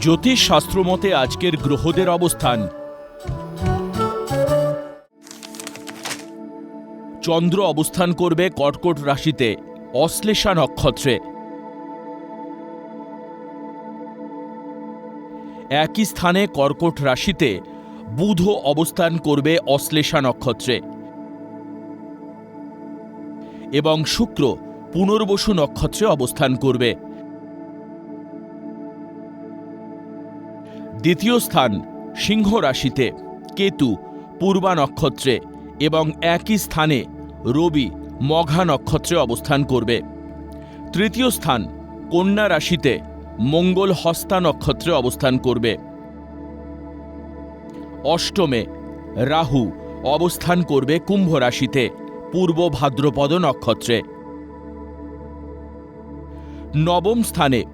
জ্যোতিষ শাস্ত্র মতে আজকের গ্রহদের অবস্থান। চন্দ্র অবস্থান করবে কর্কট রাশিতে, অশ্লেষা নক্ষত্রে। একই স্থানে কর্কট রাশিতে, বুধ অবস্থান করবে অশ্লেষা নক্ষত্রে। এবং শুক্র পুনর্বসু নক্ষত্রে অবস্থান করবে। দ্বিতীয় স্থান সিংহ রাশিতে, কেতু, পূর্বা নক্ষত্রে এবং একই স্থানে রবি মঘা নক্ষত্রে অবস্থান করবে। তৃতীয় স্থান কন্যা রাশিতে মঙ্গল হস্তা নক্ষত্রে অবস্থান করবে। অষ্টমে রাহু অবস্থান করবে কুম্ভ রাশিতে, পূর্ব ভাদ্রপদ নক্ষত্রে। নবম স্থানে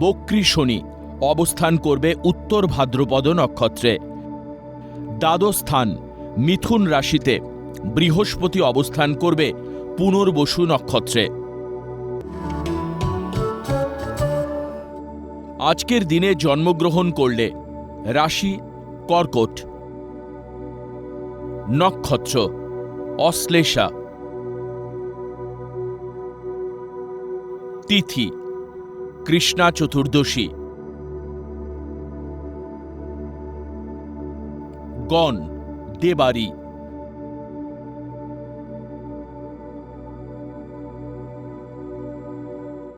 বক্রী শনি অবস্থান করবে উত্তর ভাদ্রপদ নক্ষত্রে। দ্বাদশ স্থান মিথুন রাশিতে বৃহস্পতি অবস্থান করবে পুনর্বসু নক্ষত্রে। আজকের দিনে জন্মগ্রহণ করলে রাশি কর্কট। নক্ষত্র, অশ্লেষা। তিথি, কৃষ্ণা চতুর্দশী। গণ দেবারি